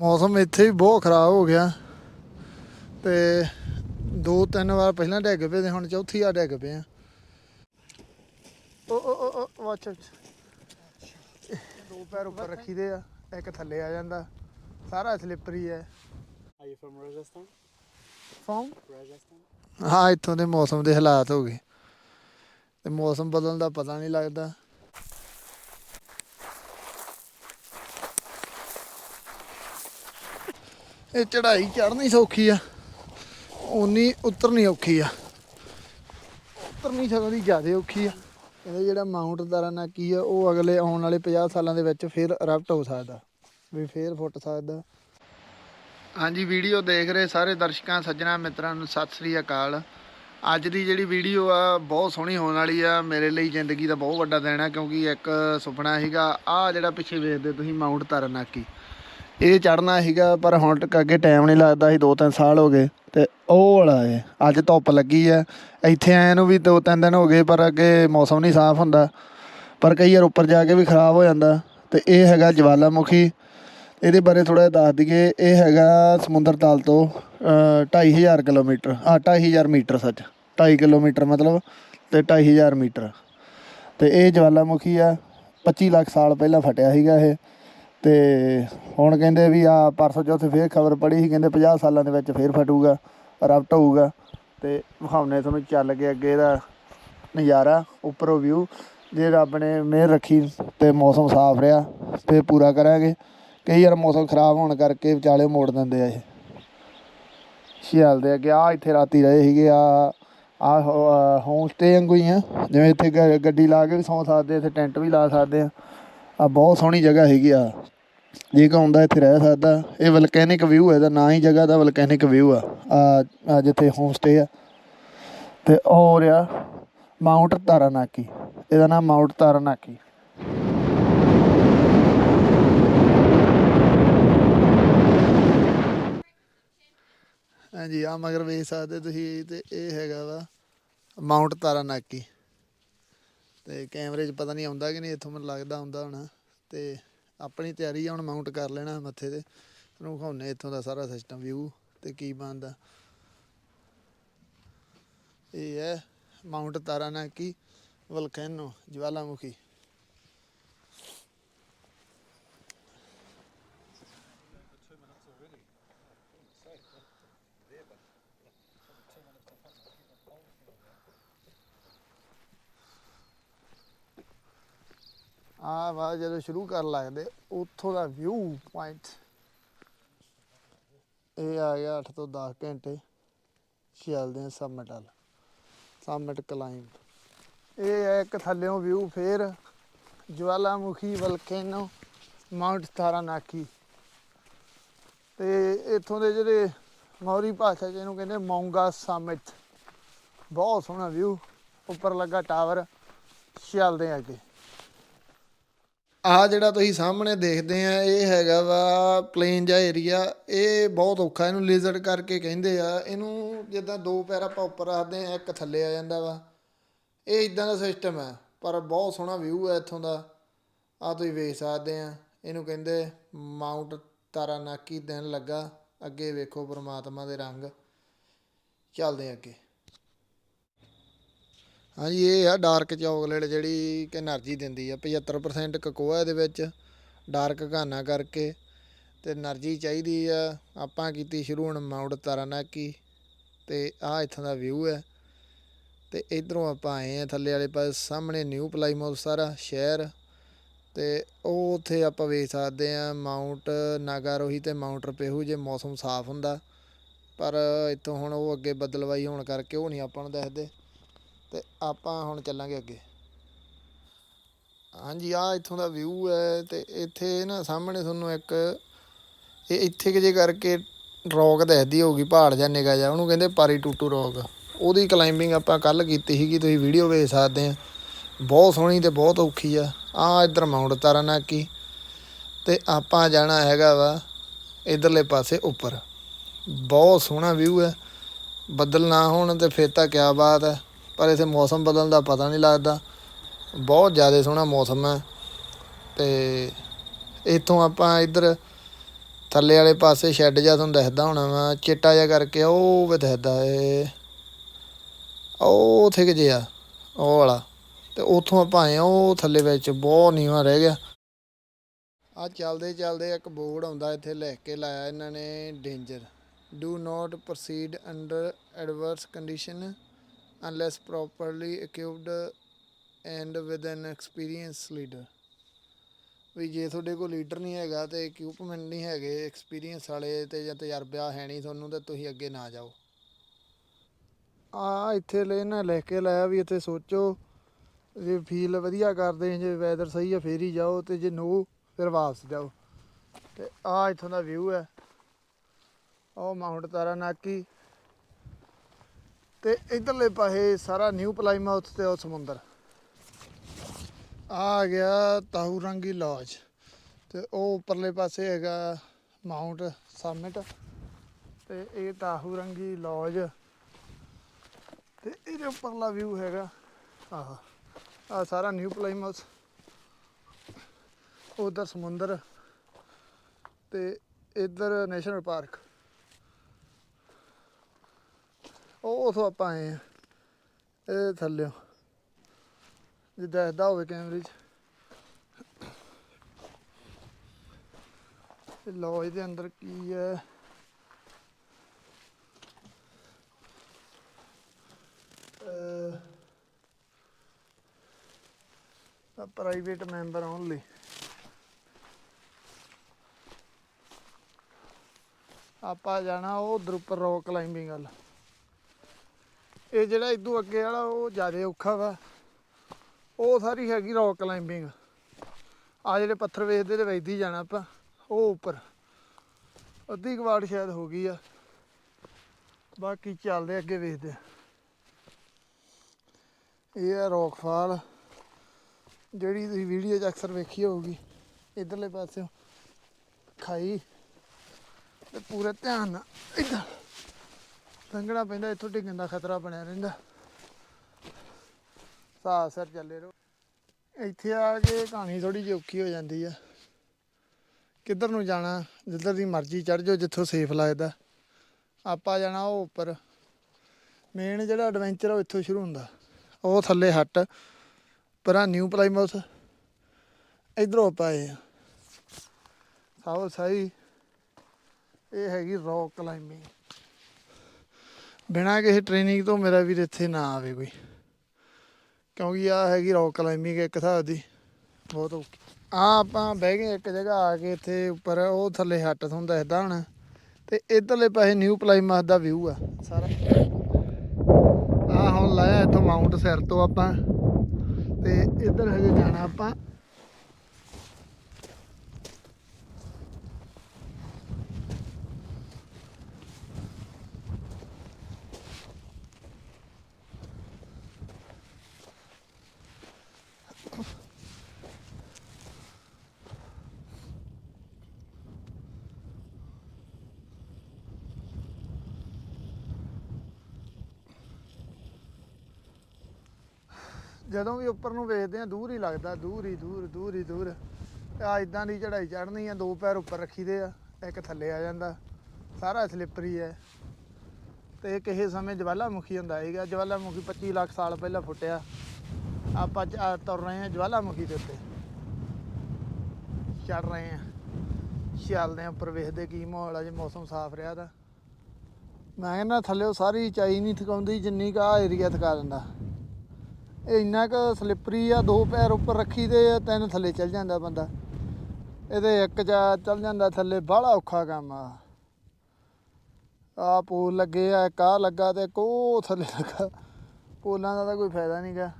ਮੌਸਮ ਇੱਥੇ ਵੀ ਬਹੁਤ ਖਰਾਬ ਹੋ ਗਿਆ। ਤੇ ਦੋ ਤਿੰਨ ਵਾਰ ਪਹਿਲਾਂ ਡਿੱਗ ਪਏ ਤੇ ਹੁਣ ਚੌਥੀ ਆ ਡਿੱਗ ਪਏ ਆ। ਓ ਓ ਓ ਵਾਚ ਦੋ ਪੈਰ ਉੱਪਰ ਰੱਖੀਦੇ ਆ ਇੱਕ ਥੱਲੇ ਆ ਜਾਂਦਾ। ਸਾਰਾ ਸਲਿੱਪਰੀ ਹੈ you from Rajasthan? From Rajasthan? ਹਾਂ ਇੱਥੋਂ ਦੇ ਮੌਸਮ ਦੇ ਹਾਲਾਤ ਹੋ ਗਏ। ਤੇ ਮੌਸਮ ਬਦਲਣ ਦਾ ਪਤਾ ਨਹੀਂ ਲੱਗਦਾ। ਇਹ ਚੜਾਈ ਚੜ੍ਹਨੀ ਸੌਖੀ ਆ। ਉਨੀ ਉਤਰਨੀ ਔਖੀ ਆ। ਉਤਰਨੀ ਸਗੋਂ ਦੀ ਜ਼ਿਆਦਾ ਔਖੀ ਆ। ਕਹਿੰਦੇ ਜਿਹੜਾ ਮਾਊਂਟ ਦਾਰਾਨਾ ਕੀ ਆ, ਉਹ ਅਗਲੇ ਆਉਣ ਵਾਲੇ 50 ਸਾਲਾਂ ਦੇ ਵਿੱਚ ਫਿਰ ਰਪਟ ਹੋ ਸਕਦਾ। ਵੀ ਫੇਰ ਫੁੱਟ ਸਕਦਾ। ਹਾਂਜੀ, ਵੀਡੀਓ ਦੇਖ ਰਹੇ ਸਾਰੇ ਦਰਸ਼ਕਾਂ, ਸੱਜਣਾ, ਮਿੱਤਰਾਂ ਨੂੰ ਸਤਿ ਸ੍ਰੀ ਅਕਾਲ। ਅੱਜ ਦੀ ਜਿਹੜੀ ਵੀਡੀਓ ਆ, ਬਹੁਤ ਸੋਹਣੀ ਹੋਣ ਵਾਲੀ ਆ। ਮੇਰੇ ਲਈ ਜ਼ਿੰਦਗੀ ਦਾ ਬਹੁਤ ਵੱਡਾ ਦਿਨ ਆ, ਕਿਉਂਕਿ ਇੱਕ ਸੁਪਨਾ ਸੀਗਾ। ਆ ਜਿਹੜਾ ਪਿੱਛੇ ਵੇਖਦੇ ਤੁਸੀਂ ਮਾਊਂਟ ਤਰਨਾਕੀ। ਇਹ ਚੜਨਾ ਸੀਗਾ ਪਰ ਹੁਣ ਤੱਕ ਅੱਗੇ ਟਾਈਮ ਨਹੀਂ ਲੱਗਦਾ ਸੀ 2-3 ਸਾਲ ਹੋ ਗਏ ਤੇ ਉਹ ਵਾਲਾ ਹੈ ਅੱਜ ਧੁੱਪ ਲੱਗੀ ਹੈ ਇੱਥੇ ਆਏ ਨੂੰ ਵੀ 2-3 ਦਿਨ ਹੋ ਗਏ ਪਰ ਅੱਗੇ ਮੌਸਮ ਨਹੀਂ ਸਾਫ਼ ਹੁੰਦਾ। ਪਰ ਕਈ ਵਾਰ ਉੱਪਰ ਜਾ ਕੇ ਵੀ ਖਰਾਬ ਹੋ ਜਾਂਦਾ। ਤੇ ਇਹ ਹੈਗਾ ਜਵਾਲਾਮੁਖੀ। ਇਹਦੇ ਬਾਰੇ ਥੋੜਾ ਜਿਹਾ ਦੱਸ ਦਈਏ ਇਹ ਹੈਗਾ ਸਮੁੰਦਰ ਤਲ ਤੋਂ ਅ, 2500 ਕਿਲੋਮੀਟਰ ਆ 2500 ਮੀਟਰ ਸੱਚ। 2.5 ਕਿਲੋਮੀਟਰ ਮਤਲਬ ਤੇ 2500 ਮੀਟਰ। ਤੇ ਇਹ ਜਵਾਲਾਮੁਖੀ ਆ 25 ਲੱਖ ਸਾਲ ਪਹਿਲਾਂ ਫਟਿਆ ਸੀਗਾ ਇਹ। ਤੇ ਹੁਣ ਕਹਿੰਦੇ ਵੀ ਆ ਪਰਸੋਂ ਚੌਥੇ ਫੇਰ ਖਬਰ ਪੜੀ ਸੀ, ਕਹਿੰਦੇ 50 ਸਾਲਾਂ ਦੇ ਵਿੱਚ ਫੇਰ ਫਟੂਗਾ, ਰਪਟ ਹੋਊਗਾ। ਤੇ ਵਿਖਾਉਣੇ ਤੁਹਾਨੂੰ ਚੱਲ ਕੇ ਅੱਗੇ ਦਾ ਨਜ਼ਾਰਾ, ਉੱਪਰੋਂ ਵਿਊ ਜੇ ਰੱਬ ਨੇ ਮਿਹਰ ਰੱਖੀ ਤੇ ਮੌਸਮ ਸਾਫ਼ ਰਿਹਾ, ਤੇ ਪੂਰਾ ਕਰਾਂਗੇ। ਕਈ ਵਾਰ ਮੌਸਮ ਖਰਾਬ ਹੋਣ ਕਰਕੇ ਵਿਚਾਲੇ ਮੋੜ ਦਿੰਦੇ ਆ ਇਹ। ਛਿਆਲਦੇ ਅੱਗੇ ਆ ਇੱਥੇ ਰਾਤੀ ਰਹੇ ਸੀਗੇ ਆ ਆ ਹੋਮ ਸਟੇ ਵਾਂਗੂ ਹੀ ਆ। ਜਿਵੇਂ ਇੱਥੇ ਗ- ਗੱਡੀ ਲਾ ਕੇ ਵੀ ਸੌਂ ਸਕਦੇ ਇੱਥੇ ਟੈਂਟ ਵੀ ਲਾ ਸਕਦੇ ਆ। ਆ ਬਹੁਤ ਸੋਹਣੀ ਜਗ੍ਹਾ ਹੈਗੀ ਆ। ਜੇ ਕੋਈ ਆਉਂਦਾ ਇੱਥੇ ਰਹਿ ਸਕਦਾ, ਇਹ ਵਲਕੈਨਿਕ ਵਿਊ ਹੈ, ਇਹਦਾ ਨਾਂ ਹੀ ਜਗ੍ਹਾ ਦਾ ਵਲਕੈਨਿਕ ਵਿਊ ਆ। ਆ ਜਿੱਥੇ ਹੋਮ ਸਟੇ ਆ। ਤੇ ਹੋਰ ਆ ਮਾਊਂਟ ਤਾਰਾਨਾਕੀ ਇਹਦਾ ਨਾਮ ਮਾਊਂਟ ਤਾਰਾਨਾਕੀ ਹਾਂਜੀ, ਆ ਮਗਰ ਵੇਖ ਸਕਦੇ ਤੁਸੀਂ, ਤੇ ਇਹ ਹੈਗਾ ਵਾ ਮਾਊਂਟ ਤਾਰਾਨਾਕੀ ਤੇ ਕੈਮਰੇ 'ਚ ਪਤਾ ਨਹੀਂ ਆਉਂਦਾ ਕਿ ਨਹੀਂ, ਇੱਥੋਂ ਮੈਨੂੰ ਲੱਗਦਾ ਆਉਂਦਾ ਹੋਣਾ। ਤੇ ਆਪਣੀ ਤਿਆਰੀ ਆ, ਹੁਣ ਮਾਊਂਟ ਕਰ ਲੈਣਾ ਮੱਥੇ ਤੇ। ਤੁਹਾਨੂੰ ਵਿਖਾਉਨੇ ਇੱਥੋਂ ਦਾ ਸਾਰਾ ਸਿਸਟਮ ਵਿਊ ਤੇ ਕੀ ਬਣਦਾ। ਇਹ ਹੈ ਮਾਊਂਟ ਤਾਰਾਨਾਕੀ ਵਲਕੈਨੋ ਜਵਾਲਾਮੁਖੀ। ਆ ਵਾ ਜਦੋਂ ਸ਼ੁਰੂ ਕਰਨ ਲੱਗਦੇ ਉੱਥੋਂ ਦਾ ਵਿਊ ਪੁਆਇੰਟ ਇਹ ਆ ਗਿਆ 8 ਤੋਂ 10 ਘੰਟੇ ਚੱਲਦੇ ਆ ਸਮਿਟ ਵੱਲ ਸਮਿਟ ਕਲਾਈਂਬ ਇਹ ਹੈ ਇੱਕ ਥੱਲਿਓਂ ਵਿਊ ਫੇਰ ਜਵਾਲਾਮੁਖੀ ਵਲਕੈਨੋ ਮਾਊਂਟ ਤਾਰਾਨਾਕੀ ਤੇ ਇੱਥੋਂ ਦੇ ਜਿਹੜੇ ਮੌਰੀ ਭਾਸ਼ਾ 'ਚ ਇਹਨੂੰ ਕਹਿੰਦੇ ਮੌਂਗਾ ਸਮਿਟ ਬਹੁਤ ਸੋਹਣਾ ਵਿਊ ਉੱਪਰ ਲੱਗਾ ਟਾਵਰ ਚੱਲਦੇ ਆ ਅੱਗੇ। ਆਹ ਜਿਹੜਾ ਤੁਸੀਂ ਸਾਹਮਣੇ ਦੇਖਦੇ ਆ, ਇਹ ਹੈਗਾ ਵਾ ਪਲੇਨ ਜਿਹਾ ਏਰੀਆ ਇਹ ਬਹੁਤ ਔਖਾ, ਇਹਨੂੰ ਲਿਜ਼ਰਡ ਕਰਕੇ ਕਹਿੰਦੇ ਆ। ਇਹਨੂੰ ਜਿੱਦਾਂ ਦੋ ਪੈਰ ਆਪਾਂ ਉੱਪਰ ਰੱਖਦੇ ਆ, ਇੱਕ ਥੱਲੇ ਆ ਜਾਂਦਾ ਵਾ। ਇਹ ਇਦਾਂ ਦਾ ਸਿਸਟਮ ਹੈ ਪਰ ਬਹੁਤ ਸੋਹਣਾ ਵਿਊ ਹੈ ਇੱਥੋਂ ਦਾ। ਆ ਤੁਸੀਂ ਵੇਖ ਸਕਦੇ ਆ, ਇਹਨੂੰ ਕਹਿੰਦੇ ਮਾਊਂਟ ਤਾਰਾਨਾਕੀ ਦਿਨ ਲੱਗਾ। ਅੱਗੇ ਵੇਖੋ ਪਰਮਾਤਮਾ ਦੇ ਰੰਗ। ਚੱਲਦੇ ਅੱਗੇ। ਹਾਂਜੀ, ਇਹ ਆ ਡਾਰਕ ਚਾਕਲੇਟ ਜਿਹੜੀ ਕਿ એનર્ਜੀ ਦਿੰਦੀ ਆ। 75% ਕੋਕੋਆ ਦੇ ਵਿੱਚ। ਡਾਰਕ ਘਾਨਾ ਕਰਕੇ ਤੇ એનર્ਜੀ ਚਾਹੀਦੀ ਆ। ਆਪਾਂ ਕੀਤੀ ਸ਼ੁਰੂ ਹੁਣ ਮਾਉਂਟ ਤਾਰਾਨਾਕੀ ਤੇ ਆ ਇੱਥੋਂ ਦਾ ਵਿਊ ਹੈ ਤੇ ਇਧਰੋਂ ਆਪਾਂ ਆਏ ਆ ਥੱਲੇ ਵਾਲੇ ਪਾਸੇ, ਸਾਹਮਣੇ ਨਿਊ ਪਲਾਈਮੌਥ ਸਾਰਾ ਸ਼ਹਿਰ। ਤੇ ਉਹ ਉੱਥੇ ਆਪਾਂ ਵੇਖ ਸਕਦੇ ਆ ਮਾਉਂਟ ਨਾਗਾਰੋਹੀ ਤੇ ਮਾਉਂਟ ਰਪੇਹੂ ਜੇ ਮੌਸਮ ਸਾਫ਼ ਹੁੰਦਾ। ਪਰ ਇੱਥੋਂ ਹੁਣ ਉਹ ਅੱਗੇ ਬਦਲਵਾਈ ਹੋਣ ਕਰਕੇ ਉਹ ਨਹੀਂ ਆਪਾਂ ਨੂੰ ਦੱਸਦੇ। ਤੇ ਆਪਾਂ ਹੁਣ ਚੱਲਾਂਗੇ ਅੱਗੇ। ਹਾਂਜੀ ਆ ਇੱਥੋਂ ਦਾ ਵਿਊ ਹੈ ਤੇ ਇੱਥੇ ਨਾ ਸਾਹਮਣੇ ਤੁਹਾਨੂੰ ਇੱਕ ਇਹ ਇੱਥੇ ਕਿ ਜੇ ਕਰਕੇ ਰੌਕ ਦਿਖਦੀ ਹੋਊਗੀ, ਪਹਾੜ ਜਾਂ ਨਿਗਾ ਜਾ ਉਹਨੂੰ ਕਹਿੰਦੇ ਪਾਰੀ ਟੂਟੂ ਰੌਕ। ਉਹਦੀ ਕਲਾਈਂਬਿੰਗ ਆਪਾਂ ਕੱਲ ਕੀਤੀ ਸੀਗੀ, ਤੁਸੀਂ ਵੀਡੀਓ ਵੇਖ ਸਕਦੇ ਆ। ਬਹੁਤ ਸੋਹਣੀ ਤੇ ਬਹੁਤ ਔਖੀ ਆ। ਆ ਇੱਧਰ ਮਾਊਂਟ ਤਾਰਾਨਾਕੀ ਤੇ ਆਪਾਂ ਜਾਣਾ ਹੈਗਾ ਵਾ ਇਧਰਲੇ ਪਾਸੇ ਉੱਪਰ। ਬਹੁਤ ਸੋਹਣਾ ਵਿਊ ਹੈ। ਬੱਦਲ ਨਾ ਹੋਣ ਤੇ ਫਿਰ ਤਾਂ ਕਿਆ ਬਾਤ ਹੈ। ਪਰ ਇਥੇ ਮੌਸਮ ਬਦਲਣ ਦਾ ਪਤਾ ਨਹੀਂ ਲੱਗਦਾ। ਬਹੁਤ ਜ਼ਿਆਦਾ ਸੋਹਣਾ ਮੌਸਮ ਹੈ ਤੇ ਇੱਥੋਂ ਆਪਾਂ ਇੱਧਰ ਥੱਲੇ ਵਾਲੇ ਪਾਸੇ ਸ਼ੈੱਡ ਜਿਹਾ ਤੁਹਾਨੂੰ ਦਿਖਦਾ ਹੋਣਾ ਵਾ ਚਿੱਟਾ ਜਿਹਾ ਕਰਕੇ ਉਹ ਵੀ ਦਿਖਦਾ ਏ। ਉਹ ਥਿਕ ਜਿਹਾ ਉਹ ਵਾਲਾ। ਤੇ ਉੱਥੋਂ ਆਪਾਂ ਆਏ ਹਾਂ, ਉਹ ਥੱਲੇ ਵਿੱਚ ਬਹੁਤ ਨੀਵਾਂ ਰਹਿ ਗਿਆ। ਆ ਚੱਲਦੇ ਚੱਲਦੇ ਇੱਕ ਬੋਰਡ ਆਉਂਦਾ ਇੱਥੇ ਲਿਖ ਕੇ ਲਾਇਆ ਇਹਨਾਂ ਨੇ danger. Do not proceed under adverse condition unless properly equipped and with an experience leader ਵੀ ਜੇ ਤੁਹਾਡੇ ਕੋਲ ਲੀਡਰ ਨਹੀਂ ਹੈਗਾ ਤੇ ਇਕਵਿਪਮੈਂਟ ਨਹੀਂ ਹੈਗੇ ਐਕਸਪੀਰੀਅੰਸ ਵਾਲੇ ਤੇ ਜਾਂ ਤਜਰਬਾ ਹੈ ਨਹੀਂ ਤੁਹਾਨੂੰ, ਤਾਂ ਤੁਸੀਂ ਅੱਗੇ ਨਾ ਜਾਓ। ਆ ਇੱਥੇ ਲੈ ਨਾ ਲਿਖ ਕੇ ਲਾਇਆ ਵੀ ਇੱਥੇ ਸੋਚੋ, ਜੇ ਫੀਲ ਵਧੀਆ ਕਰਦੇ, ਜੇ ਵੈਦਰ ਸਹੀ ਹੈ ਫੇਰ ਹੀ ਜਾਓ, ਤੇ ਜੇ ਨੋ ਫਿਰ ਵਾਪਸ ਜਾਓ। ਤੇ ਆ ਇੱਥੋਂ ਦਾ ਵਿਊ ਹੈ। ਉਹ ਮਾਊਂਟ ਤਾਰਾਨਾਕੀ ਤੇ ਇਧਰਲੇ ਪਾਸੇ ਸਾਰਾ ਨਿਊ ਪਲਾਈਮਾਊਥ ਤੇ ਉਹ ਸਮੁੰਦਰ। ਆ ਗਿਆ ਤਾਹੂਰੰਗੀ ਲੌਜ ਤੇ ਉਹ ਉੱਪਰਲੇ ਪਾਸੇ ਹੈਗਾ ਮਾਊਂਟ ਸਮਿਟ ਤੇ ਇਹ ਤਾਹੂਰੰਗੀ ਲੌਜ ਤੇ ਇਹਦੇ ਉੱਪਰਲਾ ਵਿਊ ਹੈਗਾ। ਆਹ, ਆ ਸਾਰਾ ਨਿਊ ਪਲਾਈਮਾਊਥ ਉਧਰ ਸਮੁੰਦਰ ਤੇ ਇੱਧਰ ਨੈਸ਼ਨਲ ਪਾਰਕ ਉਹ ਉਥੋਂ ਆਪਾਂ ਆਏ ਆ। ਇਹ ਥੱਲਿਓ। ਜੇ ਦੇਖਦਾ ਹੋਵੇ ਕੈਮਰੇ 'ਚ। ਇਹ ਲੋ ਇਹਦੇ ਅੰਦਰ ਕੀ ਹੈ। ਅ ਪ੍ਰਾਈਵੇਟ ਮੈਂਬਰ ਓਨਲੀ ਆਪਾਂ ਜਾਣਾ ਉਹ ਉੱਧਰ ਉੱਪਰ ਰੌਕ ਕਲਾਈਂਬਿੰਗ ਵੱਲ। ਇਹ ਜਿਹੜਾ ਇਦੋਂ ਅੱਗੇ ਵਾਲਾ ਉਹ ਜ਼ਿਆਦਾ ਔਖਾ ਵਾ। ਉਹ ਸਾਰੀ ਹੈਗੀ ਰੌਕ ਕਲਾਈਂਬਿੰਗ ਆ ਜਿਹੜੇ ਪੱਥਰ ਵੇਖਦੇ ਤੇ ਵੇਖਦੀ ਜਾਣਾ ਆਪਾਂ, ਉਹ ਉੱਪਰ। ਅੱਧੀ ਕਵਾੜ ਸ਼ਾਇਦ ਹੋ ਗਈ ਆ। ਬਾਕੀ ਚੱਲਦੇ ਅੱਗੇ ਵੇਖਦੇ ਇਹ ਆ ਰੌਕਫਾਲ ਜਿਹੜੀ ਤੁਸੀਂ ਵੀਡੀਓ 'ਚ ਅਕਸਰ ਵੇਖੀ ਹੋਊਗੀ, ਇਧਰਲੇ ਪਾਸਿਓਂ। ਖਾਈ। ਤੇ ਪੂਰਾ ਧਿਆਨ ਨਾਲ ਇੱਧਰ। ਲੰਘਣਾ ਪੈਂਦਾ, ਇੱਥੋਂ ਡਿੱਗਣ ਦਾ ਖਤਰਾ ਬਣਿਆ ਰਹਿੰਦਾ। ਸਾਹ ਸਰ ਚੱਲੇ ਰਹੋ ਇੱਥੇ ਆ ਕੇ ਕਹਾਣੀ ਥੋੜੀ ਜਿਹੀ ਔਖੀ ਹੋ ਜਾਂਦੀ ਆ। ਕਿੱਧਰ ਨੂੰ ਜਾਣਾ, ਜਿੱਧਰ ਦੀ ਮਰਜ਼ੀ ਚੜ ਜਾਓ, ਜਿੱਥੋਂ ਸੇਫ ਲੱਗਦਾ। ਆਪਾਂ ਜਾਣਾ ਉਹ ਉੱਪਰ। ਮੇਨ ਜਿਹੜਾ ਐਡਵੈਂਚਰ ਉਹ ਇੱਥੋਂ ਸ਼ੁਰੂ ਹੁੰਦਾ। ਉਹ ਥੱਲੇ ਹੱਟ। ਪਰਾਂ ਨਿਊ ਪਲਾਈਮਾਊਥ ਇਧਰੋਂ ਆਪਾਂ ਆਏ ਆ। ਸਾਓ ਸਾਈ ਇਹ ਹੈਗੀ ਰੌਕ ਕਲਾਈਂਬਿੰਗ ਬਿਨਾਂ ਕਿਸੇ ਟ੍ਰੇਨਿੰਗ ਤੋਂ ਮੇਰਾ ਵੀਰ ਇੱਥੇ ਨਾ ਆਵੇ ਕੋਈ। ਕਿਉਂਕਿ ਆ ਹੈਗੀ ਰੌਕ ਕਲਾਈਂਬਿੰਗ ਇੱਕ ਹਿਸਾਬ ਦੀ। ਬਹੁਤ ਔਖੀ। ਆ ਆਪਾਂ ਬਹਿ ਗਏ ਇੱਕ ਜਗ੍ਹਾ ਆ ਕੇ ਇੱਥੇ ਉੱਪਰ, ਉਹ ਥੱਲੇ ਹੱਟ ਤੁਹਾਨੂੰ ਦੱਸਦਾ ਹੁਣ। ਤੇ ਇਧਰਲੇ ਪਾਸੇ ਨਿਊ ਪਲਾਈਮਾਸ ਦਾ ਵਿਊ ਆ ਸਾਰਾ। ਆ ਹੁਣ ਲਾਇਆ ਇੱਥੋਂ ਮਾਊਂਟ ਸਿਰ ਤੋਂ ਆਪਾਂ। ਤੇ ਇੱਧਰ ਹਜੇ ਜਾਣਾ ਆਪਾਂ। ਜਦੋਂ ਵੀ ਉੱਪਰ ਨੂੰ ਵੇਖਦੇ ਆ ਦੂਰ ਹੀ ਲੱਗਦਾ, ਦੂਰ ਹੀ, ਦੂਰ ਦੂਰ ਹੀ, ਦੂਰ। ਆ ਇਦਾਂ ਦੀ ਚੜਾਈ ਚੜ੍ਹਨੀ ਆ, ਦੋ ਪੈਰ ਉੱਪਰ ਰੱਖੀਦੇ ਆ, ਇੱਕ ਥੱਲੇ ਆ ਜਾਂਦਾ। ਸਾਰਾ ਸਲਿੱਪਰੀ ਹੈ ਤੇ ਕਿਸੇ ਸਮੇਂ ਜਵਾਲਾਮੁਖੀ ਹੁੰਦਾ ਸੀਗਾ। ਜਵਾਲਾਮੁਖੀ 25 ਲੱਖ ਸਾਲ ਪਹਿਲਾਂ ਫੁੱਟਿਆ। ਆਪਾਂ ਤੁਰ ਰਹੇ ਹਾਂ ਜਵਾਲਾਮੁਖੀ ਦੇ ਉੱਤੇ। ਚੜ ਰਹੇ ਹਾਂ। ਚੱਲਦੇ ਹਾਂ ਉੱਪਰ, ਵੇਖਦੇ ਕੀ ਮਾਹੌਲ ਆ, ਜੇ ਮੌਸਮ ਸਾਫ਼ ਰਿਹਾ ਤਾਂ। ਮੈਂ ਕਹਿੰਦਾ ਥੱਲੇ ਸਾਰੀ ਚਾਈ ਨਹੀਂ ਥਕਾਉਂਦੀ, ਜਿੰਨੀ ਕਾ ਏਰੀਆ ਥਕਾ ਦਿੰਦਾ। ਇਹ ਇੰਨਾ ਕੁ ਸਲਿੱਪਰੀ ਆ, ਦੋ ਪੈਰ ਉੱਪਰ ਰੱਖੀ ਦੇ ਤਿੰਨ ਥੱਲੇ ਚੱਲ ਜਾਂਦਾ ਬੰਦਾ। ਇਹਦੇ ਇੱਕ ਜਾ ਚੱਲ ਜਾਂਦਾ ਥੱਲੇ, ਬਾਹਲਾ ਔਖਾ ਕੰਮ ਆ। ਆ ਪੋਲ ਲੱਗੇ ਆ, ਇੱਕ ਆਹ ਲੱਗਾ ਤੇ ਇੱਕ ਉਹ ਥੱਲੇ ਲੱਗਾ। ਪੋਲਾਂ ਦਾ ਤਾਂ ਕੋਈ ਫਾਇਦਾ ਨਹੀਂਗਾ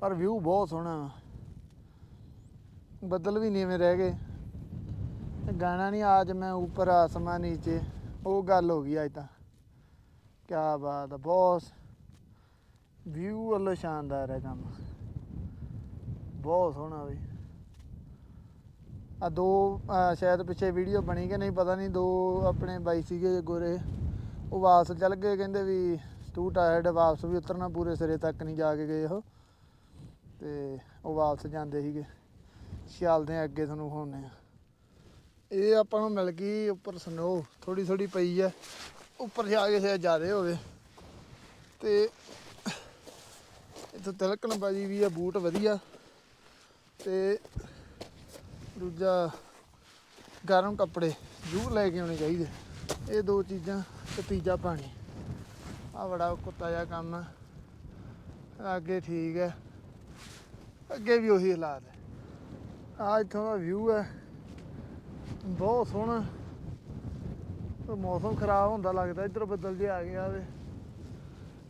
ਪਰ ਵਿਊ ਬਹੁਤ ਸੋਹਣਾ ਬੱਦਲ ਵੀ ਨੀਵੇਂ ਰਹਿ ਗਏ। ਗਾਣਾ ਨਹੀਂ ਆਜ ਮੈਂ ਉੱਪਰ ਆਸਮਾਂ ਨੀਚੇ। ਉਹ ਗੱਲ ਹੋ ਗਈ ਅੱਜ ਤਾਂ। ਕੀ ਬਾਤ ਬਹੁਤ ਵਿਊ ਵੱਲੋਂ ਸ਼ਾਨਦਾਰ ਹੈ ਕੰਮ। ਬਹੁਤ ਸੋਹਣਾ ਵੀ ਆ ਦੋ ਸ਼ਾਇਦ ਪਿੱਛੇ ਵੀਡੀਓ ਬਣੀ ਕਿ ਨਹੀਂ ਪਤਾ ਨਹੀਂ, ਦੋ ਆਪਣੇ ਬਾਈ ਸੀਗੇ ਗੋਰੇ। ਉਹ ਵਾਪਸ ਚੱਲ ਗਏ, ਕਹਿੰਦੇ ਵੀ ਟੂ ਟਾਇਰਡ ਵਾਪਸ ਵੀ ਉਤਰਨਾ ਪੂਰੇ ਸਿਰੇ ਤੱਕ ਨਹੀਂ ਜਾ ਕੇ ਗਏ ਉਹ। ਤੇ ਉਹ ਵਾਪਸ ਜਾਂਦੇ ਸੀਗੇ। ਚੱਲਦੇ ਆ ਅੱਗੇ ਤੁਹਾਨੂੰ ਵਿਖਾਉਂਦੇ ਆ ਇਹ ਆਪਾਂ ਨੂੰ ਮਿਲ ਗਈ ਉੱਪਰ ਸਨੋ ਥੋੜੀ ਥੋੜੀ ਪਈ ਹੈ। ਉੱਪਰ ਜਾ ਕੇ ਸ਼ਾਇਦ ਜ਼ਿਆਦਾ ਹੋਵੇ। ਤੇ ਇੱਥੇ ਤਿਲਕਣ ਬਾਜੀ ਵੀ ਆ, ਬੂਟ ਵਧੀਆ। ਤੇ ਦੂਜਾ ਗਰਮ ਕੱਪੜੇ ਜ਼ਰੂਰ ਲੈ ਕੇ ਆਉਣੇ ਚਾਹੀਦੇ। ਇਹ ਦੋ ਚੀਜ਼ਾਂ ਤੇ ਤੀਜਾ ਪਾਣੀ। ਆ ਬੜਾ ਕੁੱਤਾ ਜਿਹਾ ਕੰਮ ਆ। ਅੱਗੇ ਠੀਕ ਹੈ ਅੱਗੇ ਵੀ ਉਹੀ ਹਾਲਾਤ ਹੈ ਆ ਇੱਥੋਂ ਦਾ ਵਿਊ ਹੈ ਬਹੁਤ ਸੋਹਣਾ। ਮੌਸਮ ਖਰਾਬ ਹੁੰਦਾ ਲੱਗਦਾ, ਇੱਧਰ ਬੱਦਲ ਜਿਹਾ ਆ ਗਿਆ ਵੇ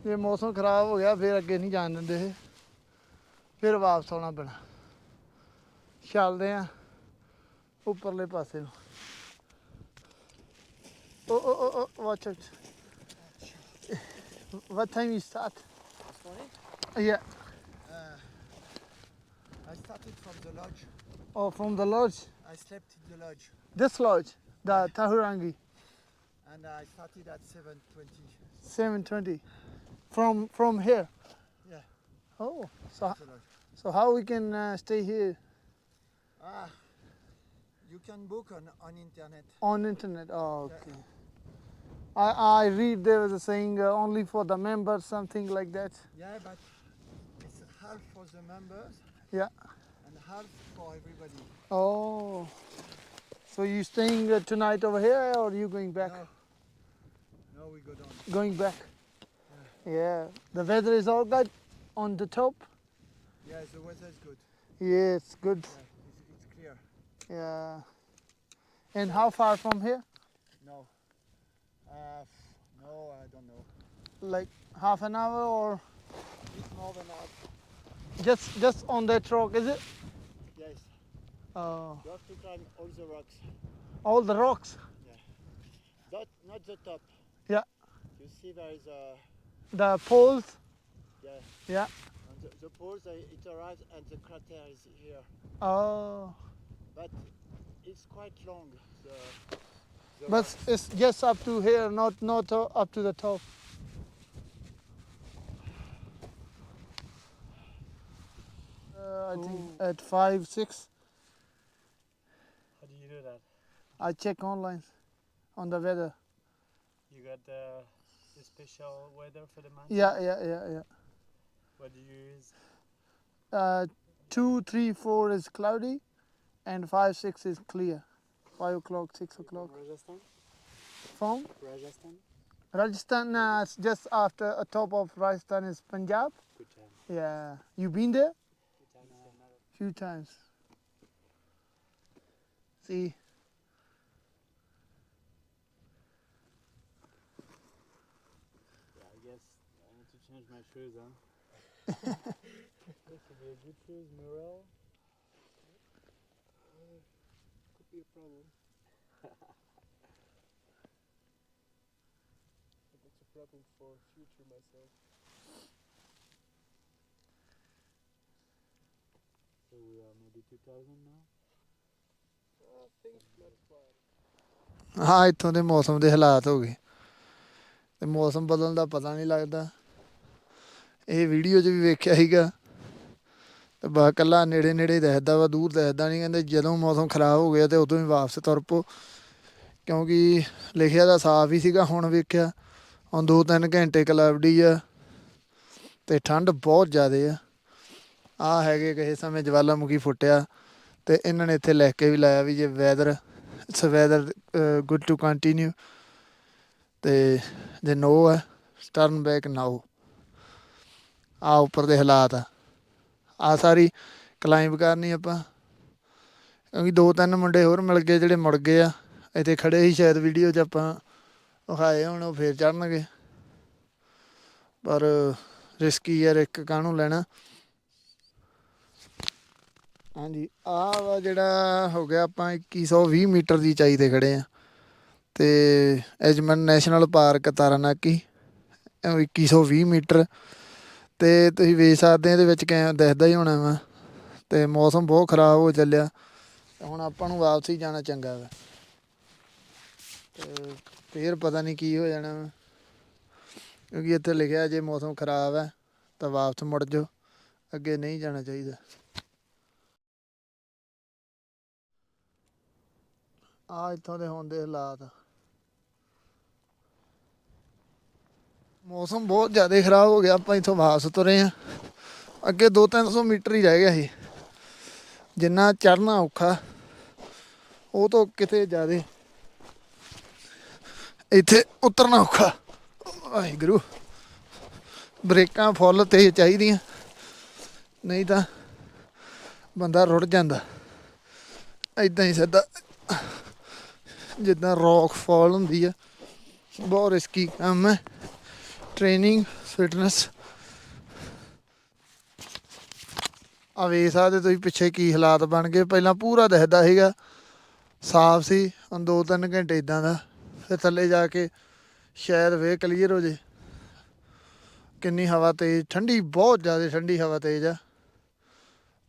ਜੇ ਮੌਸਮ ਖਰਾਬ ਹੋ ਗਿਆ ਫਿਰ ਅੱਗੇ ਨਹੀਂ ਜਾਣ ਦਿੰਦੇ ਇਹ ਫਿਰ ਵਾਪਸ ਆਉਣਾ ਪੈਣਾ ਚੱਲਦੇ ਆ ਉੱਪਰਲੇ ਪਾਸੇ ਨੂੰ ਓ ਓ ਓ ਓ watch out What time you start? This morning, Yeah. uh, I started from the lodge. Oh, from the lodge. I slept in the lodge, This lodge, the Tahurangi, and I started at 7:20. 720. From from here. Yeah. Oh, so so how we can uh, stay here Ah, you can book on on internet. on internet? Oh, okay. I I read there was a saying uh, only for the members, something like that. Yeah, but it's half for the members Yeah. and half for everybody. Oh. So you staying uh, tonight over here, or you going back? No. No, we go down. Going back. Yeah. The weather is all good on the top. Yeah, the weather is good. Yeah, it's good. Yeah, it's, it's clear. Yeah. And how far from here? No. Uh, no, I don't know. Like half an hour or It's more than half. just just on that rock, is it? Yes. Oh, You have to climb all the rocks. all the rocks. Yeah. Not not the top. Yeah. You see there is a The poles. yeah. Yeah. And the, the poles uh, it arrives and the crater is here. Oh, But it's quite long. The, the but rocks. it's just up to here, not not up to the top. Uh, I think at five six. How do you do that? I check online on the weather. You got uh, the special weather for the month? Yeah, yeah, yeah, yeah. What do you use? Uh, two, three, four is cloudy, and five, six is clear. Five o'clock, six o'clock. Rajasthan? From Rajasthan? Rajasthan, uh, it's just after a top of Rajasthan is Punjab. Good time. Yeah, you been there? Good time. No. Few times. See, to change my shoes, huh? this would be a good shoes, Murel. Could be a problem. it's a problem for future myself. So we are maybe 2000 now? I think not quite. ਹਾਂ ਇੱਥੋਂ ਦੇ ਮੌਸਮ ਦੇ ਹਾਲਾਤ ਹੋ ਗਏ ਤੇ ਮੌਸਮ ਬਦਲਣ ਦਾ ਪਤਾ ਨਹੀਂ ਲੱਗਦਾ ਇਹ ਵੀਡੀਓ 'ਚ ਵੀ ਵੇਖਿਆ ਸੀਗਾ। ਤੇ ਬਾ ਕੱਲਾ ਨੇੜੇ ਨੇੜੇ ਦਿਖਦਾ ਵਾ, ਦੂਰ ਦਿਖਦਾ ਨਹੀਂ ਕਹਿੰਦੇ ਜਦੋਂ ਮੌਸਮ ਖਰਾਬ ਹੋ ਗਿਆ ਤੇ ਉਦੋਂ ਹੀ ਵਾਪਸ ਤੁਰ ਪਓ ਕਿਉਂਕਿ ਲਿਖਿਆ ਤਾਂ ਸਾਫ਼ ਹੀ ਸੀਗਾ, ਹੁਣ ਵੇਖਿਆ, ਹੁਣ 2-3 ਘੰਟੇ ਕਲਾਉਡੀ ਆ ਤੇ ਠੰਡ ਬਹੁਤ ਜ਼ਿਆਦੇ ਆ। ਆ ਹੈਗੇ ਕਿਸੇ ਸਮੇਂ ਜਵਾਲਾਮੁਖੀ ਫੁੱਟਿਆ ਤੇ ਇਹਨਾਂ ਨੇ ਇੱਥੇ ਲਿਖ ਕੇ ਵੀ ਲਾਇਆ ਵੀ ਜੇ weather it's weather good to continue ਤੇ ਜੇ ਨੋ ਹੈ ਟਰਨ ਬੈਕ ਨਾਓ ਆ ਉੱਪਰ ਦੇ ਹਾਲਾਤ ਆ। ਸਾਰੀ ਕਲਾਈਂਬ ਕਰਨੀ ਆਪਾਂ। ਕਿਉਂਕਿ ਦੋ ਤਿੰਨ ਮੁੰਡੇ ਹੋਰ ਮਿਲ ਗਏ ਜਿਹੜੇ ਮੁੜ ਗਏ ਆ। ਇੱਥੇ ਖੜੇ ਸੀ ਸ਼ਾਇਦ ਵੀਡੀਓ 'ਚ ਆਪਾਂ ਵਿਖਾਏ ਹੁਣ, ਉਹ ਫੇਰ ਚੜਨਗੇ ਪਰ ਰਿਸਕੀ ਯਾਰ ਇੱਕ ਕਾਹਨੂੰ ਲੈਣਾ। ਹਾਂਜੀ ਆਹ ਵਾ ਜਿਹੜਾ ਹੋ ਗਿਆ ਆਪਾਂ 2120 ਮੀਟਰ ਦੀ ਚਾਈ ਤੇ ਖੜੇ ਆ। ਤੇ ਐਜਮਨ ਨੈਸ਼ਨਲ ਪਾਰਕ ਤਾਰਾਨਾਕੀ ਇਹ 2120 ਮੀਟਰ। ਤੇ ਤੁਸੀਂ ਵੇਖ ਸਕਦੇ ਆ ਇਹਦੇ ਵਿੱਚ ਕਿਵੇਂ ਦਿਖਦਾ ਹੀ ਹੋਣਾ ਵਾ। ਤੇ ਮੌਸਮ ਬਹੁਤ ਖਰਾਬ ਹੋ ਚੱਲਿਆ। ਤੇ ਹੁਣ ਆਪਾਂ ਨੂੰ ਵਾਪਸ ਹੀ ਜਾਣਾ ਚੰਗਾ ਵਾ। ਤੇ ਫੇਰ ਪਤਾ ਨਹੀਂ ਕੀ ਹੋ ਜਾਣਾ ਵਾ। ਕਿਉਂਕਿ ਇੱਥੇ ਲਿਖਿਆ ਜੇ ਮੌਸਮ ਖਰਾਬ ਹੈ, ਤਾਂ ਵਾਪਸ ਮੁੜ ਜਾਓ। ਅੱਗੇ ਨਹੀਂ ਜਾਣਾ ਚਾਹੀਦਾ। ਆ ਇੱਥੋਂ ਦੇ ਹੁੰਦੇ ਹਾਲਾਤ। ਮੌਸਮ ਬਹੁਤ ਜ਼ਿਆਦਾ ਖਰਾਬ ਹੋ ਗਿਆ, ਆਪਾਂ ਇੱਥੋਂ ਵਾਪਸ ਤੁਰੇ ਆ ਅੱਗੇ 2-300 ਮੀਟਰ ਹੀ ਰਹਿ ਗਿਆ ਸੀ। ਜਿੰਨਾ ਚੜਨਾ ਔਖਾ, ਉਹ ਤੋਂ ਕਿਤੇ ਜ਼ਿਆਦਾ। ਇੱਥੇ ਉਤਰਨਾ ਔਖਾ। ਵਾਹਿਗੁਰੂ, ਬ੍ਰੇਕਾਂ ਫੁੱਲ ਤੇ ਚਾਹੀਦੀਆਂ। ਨਹੀਂ ਤਾਂ ਬੰਦਾ ਰੁੜ ਜਾਂਦਾ। ਐਦਾਂ ਹੀ ਸਿੱਧਾ, ਜਿੱਦਾਂ ਰੌਕ ਫਾਲ ਹੁੰਦੀ ਆ। ਬਹੁਤ ਰਿਸਕੀ ਕੰਮ ਹੈ। ਟ੍ਰੇਨਿੰਗ ਫਿਟਨੈਸ ਆ ਵੇਖ ਸਕਦੇ ਤੁਸੀਂ ਪਿੱਛੇ ਕੀ ਹਾਲਾਤ ਬਣ ਗਏ। ਪਹਿਲਾਂ ਪੂਰਾ ਦਿਖਦਾ ਸੀਗਾ। ਸਾਫ਼ ਸੀ। ਹੁਣ 2-3 ਘੰਟੇ ਇਦਾਂ ਦਾ। ਫਿਰ ਥੱਲੇ ਜਾ ਕੇ ਸ਼ਾਇਦ ਵੇ ਕਲੀਅਰ ਹੋ ਜੇ। ਕਿੰਨੀ ਹਵਾ ਤੇਜ਼। ਠੰਡੀ, ਬਹੁਤ ਜ਼ਿਆਦਾ ਠੰਡੀ ਹਵਾ ਤੇਜ਼ ਆ।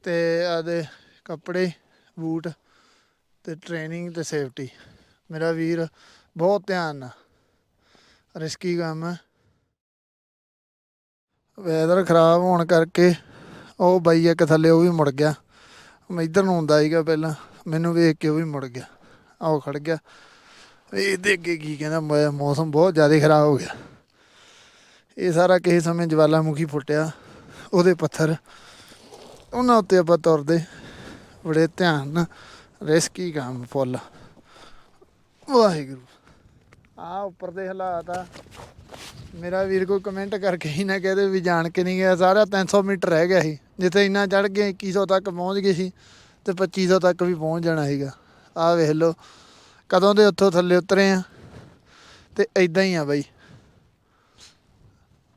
ਤੇ ਆਦੇ ਕੱਪੜੇ, ਬੂਟ ਤੇ ਟ੍ਰੇਨਿੰਗ ਤੇ ਸੇਫਟੀ ਮੇਰਾ ਵੀਰ ਬਹੁਤ ਧਿਆਨ ਨਾਲ। ਰਿਸਕੀ ਕੰਮ ਹੈ ਵੈਦਰ ਖਰਾਬ ਹੋਣ ਕਰਕੇ ਉਹ ਬਾਈ ਇੱਕ ਥੱਲੇ ਉਹ ਵੀ ਮੁੜ ਗਿਆ। ਮੈਂ ਇੱਧਰ ਨੂੰ ਹੁੰਦਾ ਸੀਗਾ ਪਹਿਲਾਂ, ਮੈਨੂੰ ਵੇਖ ਕੇ ਉਹ ਵੀ ਮੁੜ ਗਿਆ। ਆਓ ਖੜ ਗਿਆ। ਇਹਦੇ ਅੱਗੇ ਕੀ ਕਹਿੰਦਾ ਮੌਸਮ ਬਹੁਤ ਜ਼ਿਆਦਾ ਖਰਾਬ ਹੋ ਗਿਆ। ਇਹ ਸਾਰਾ ਕਿਸੇ ਸਮੇਂ ਜਵਾਲਾਮੁਖੀ ਫੁੱਟਿਆ, ਉਹਦੇ ਪੱਥਰ। ਉਹਨਾਂ ਉੱਤੇ ਆਪਾਂ ਤੁਰਦੇ। ਬੜੇ ਧਿਆਨ ਨਾਲ ਰਿਸਕੀ ਕੰਮ, ਫੁੱਲ। ਵਾਹਿਗੁਰੂ। ਆ ਉੱਪਰ ਦੇ ਹਾਲਾਤ ਆ। ਮੇਰਾ ਵੀਰ ਕੋਈ ਕਮੈਂਟ ਕਰਕੇ ਹੀ ਨਾ ਕਹਦੇ ਵੀ ਜਾਣ ਕੇ ਨਹੀਂ ਗਿਆ। ਸਾਰਾ 300 ਮੀਟਰ ਰਹਿ ਗਿਆ ਸੀ। ਜਿੱਥੇ ਇੰਨਾ ਚੜ ਗਏ 2100 ਤੱਕ ਪਹੁੰਚ ਗਏ ਸੀ ਤੇ 2500 ਤੱਕ ਵੀ ਪਹੁੰਚ ਜਾਣਾ ਸੀਗਾ। ਆਹ ਵੇਖ ਲਓ, ਕਦੋਂ ਦੇ ਉੱਥੋਂ ਥੱਲੇ ਉਤਰੇ ਆ ਤੇ ਐਦਾਂ ਹੀ ਆ ਬਾਈ।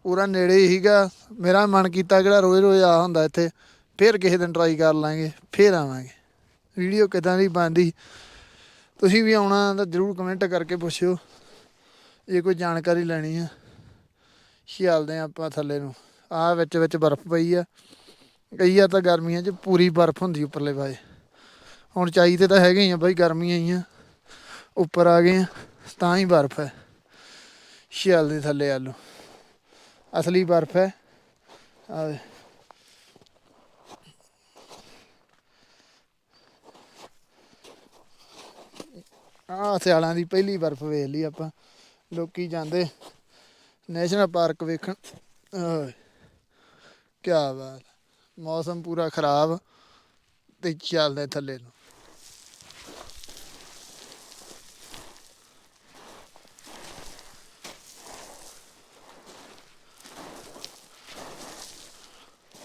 ਪੂਰਾ ਨੇੜੇ ਹੀ ਸੀਗਾ। ਮੇਰਾ ਮਨ ਕੀਤਾ ਕਿਹੜਾ ਰੋਜ਼ ਰੋਜ਼ ਆ ਹੁੰਦਾ ਇੱਥੇ। ਫੇਰ ਕਿਸੇ ਦਿਨ ਟਰਾਈ ਕਰ ਲਾਂਗੇ, ਫੇਰ ਆਵਾਂਗੇ। ਵੀਡੀਓ ਕਿਦਾਂ ਦੀ ਬਣਦੀ? ਤੁਸੀਂ ਵੀ ਆਉਣਾ ਤਾਂ ਜਰੂਰ ਕਮੈਂਟ ਕਰਕੇ ਪੁੱਛਿਓ। ਜੇ ਕੋਈ ਜਾਣਕਾਰੀ ਲੈਣੀ ਆ। ਚੱਲਦੇ ਆ ਆਪਾਂ ਥੱਲੇ ਨੂੰ। ਆ ਵਿੱਚ ਵਿੱਚ ਬਰਫ਼ ਪਈ ਆ। ਕਈ ਆ ਤਾਂ ਗਰਮੀਆਂ 'ਚ ਪੂਰੀ ਬਰਫ਼ ਹੁੰਦੀ ਉੱਪਰਲੇ ਪਾਸੇ। ਹੁਣ ਚਾਹੀਦੇ ਤਾਂ ਹੈਗੇ ਹੀ ਆ ਬਾਈ, ਗਰਮੀਆਂ ਹੀ ਆ। ਉੱਪਰ ਆ ਗਏ ਆ, ਤਾਂ ਹੀ ਬਰਫ਼ ਹੈ। ਚੱਲਦੇ ਥੱਲੇ ਆਲੂ। ਅਸਲੀ ਬਰਫ਼ ਹੈ। ਆ ਆ ਸਿਆਲਾਂ ਦੀ ਪਹਿਲੀ ਬਰਫ਼ ਵੇਖ ਲਈ ਆਪਾਂ। ਲੋਕੀ ਜਾਂਦੇ। ਨੈਸ਼ਨਲ ਪਾਰਕ ਵੇਖਣ। ਓਏ ਕੀ ਬਾਤ ਮੌਸਮ ਪੂਰਾ ਖਰਾਬ ਤੇ ਚੱਲਦੇ ਥੱਲੇ ਨੂੰ।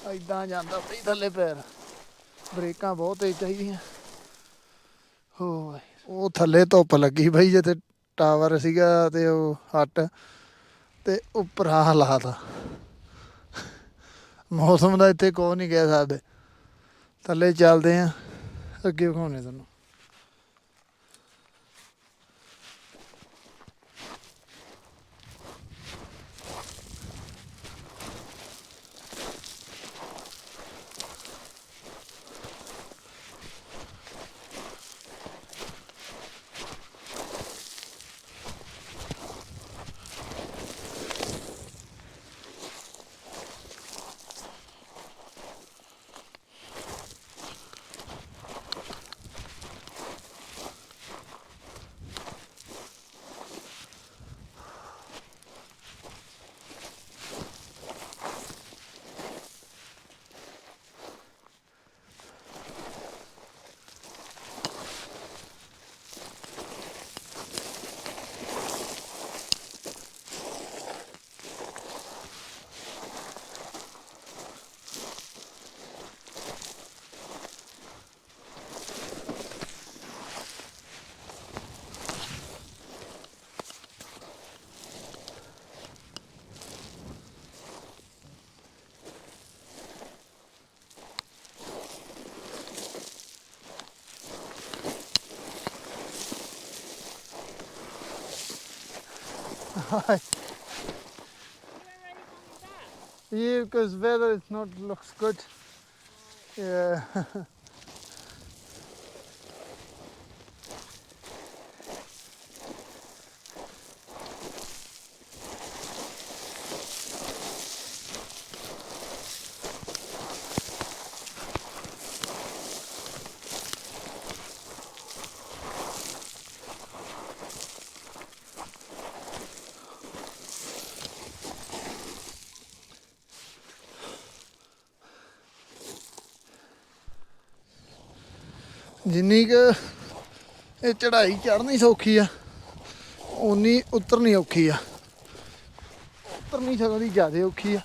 ਐਦਾਂ ਜਾਂਦਾ ਬਈ ਥੱਲੇ ਪੈਰ। ਬ੍ਰੇਕਾਂ ਬਹੁਤ ਤੇਜ਼ ਚਾਹੀਦੀਆਂ। ਹੋ ਉਹ ਥੱਲੇ ਧੁੱਪ ਲੱਗੀ ਬਈ ਜਿੱਥੇ ਟਾਵਰ ਸੀਗਾ ਤੇ ਉਹ ਹੱਟ। ਤੇ ਉੱਪਰ ਆ ਹਾਲਾਤ ਆ। ਮੌਸਮ ਦਾ ਇੱਥੇ ਕੋਈ ਨਹੀਂ ਕਹਿ ਸਕਦੇ। ਥੱਲੇ ਚੱਲਦੇ ਆ, ਅੱਗੇ ਵਿਖਾਉਣੇ ਤੁਹਾਨੂੰ। Hi. Yeah, because weather is not looks good. Yeah. ਜਿੰਨੀ ਕੁ ਇਹ ਚੜ੍ਹਾਈ ਚੜ੍ਹਨੀ ਸੌਖੀ ਆ ਉਨੀ ਉਤਰਨੀ ਔਖੀ ਆ। ਉਤਰਨੀ ਸਗੋਂ ਦੀ ਜ਼ਿਆਦਾ ਔਖੀ ਆ।